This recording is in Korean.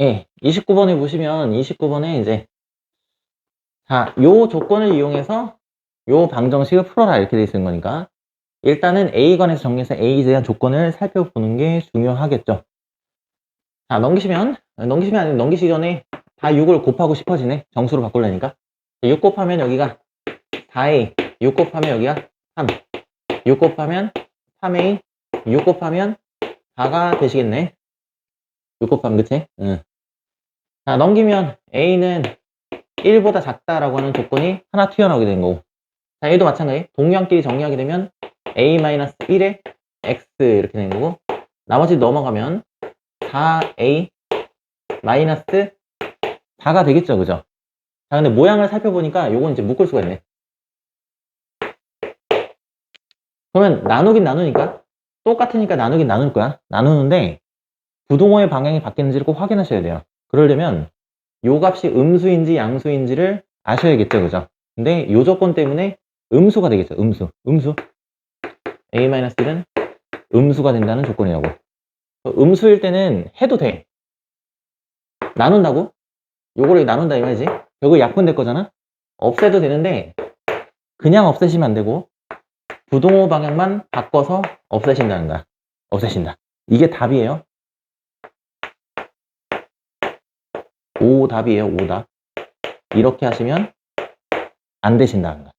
예, 29번에 보시면 29번에 이제 자, 요 조건을 이용해서 요 방정식을 풀어라 이렇게 돼 있는 거니까 일단은 A관에서 정리해서 A에 대한 조건을 살펴보는 게 중요하겠죠. 자, 넘기시면 넘기시면 아니면 넘기시기 전에 다 6을 곱하고 싶어지네. 정수로 바꾸려니까. 6 곱하면 여기가 4A, 6 곱하면 여기가 3, 6 곱하면 3A, 6 곱하면 4가 되시겠네. 6 곱하면 그치? 응. 자, 넘기면 A는 1보다 작다라고 하는 조건이 하나 튀어나오게 되는 거고. 자, 얘도 마찬가지. 동량끼리 정리하게 되면 A-1에 X 이렇게 되는 거고. 나머지 넘어가면 4A 마이너스 4가 되겠죠, 그죠? 자, 근데 모양을 살펴보니까 요건 이제 묶을 수가 있네. 그러면 나누긴 나누니까 똑같으니까 나누긴 나눌 거야. 나누는데 부동호의 방향이 바뀌는지를 꼭 확인하셔야 돼요. 그러려면 요 값이 음수인지 양수인지를 아셔야겠죠, 그죠? 근데 요 조건 때문에 음수가 되겠죠, 음수. 음수. A-1은 음수가 된다는 조건이라고. 음수일 때는 해도 돼. 나눈다고? 요거를 나눈다 이 말이지. 결국 약분될 거잖아? 없애도 되는데, 그냥 없애시면 안 되고, 부동호 방향만 바꿔서 없애신다는 거야. 없애신다. 이게 답이에요. O 답이에요, O 답. 이렇게 하시면 안 되신다는 거야.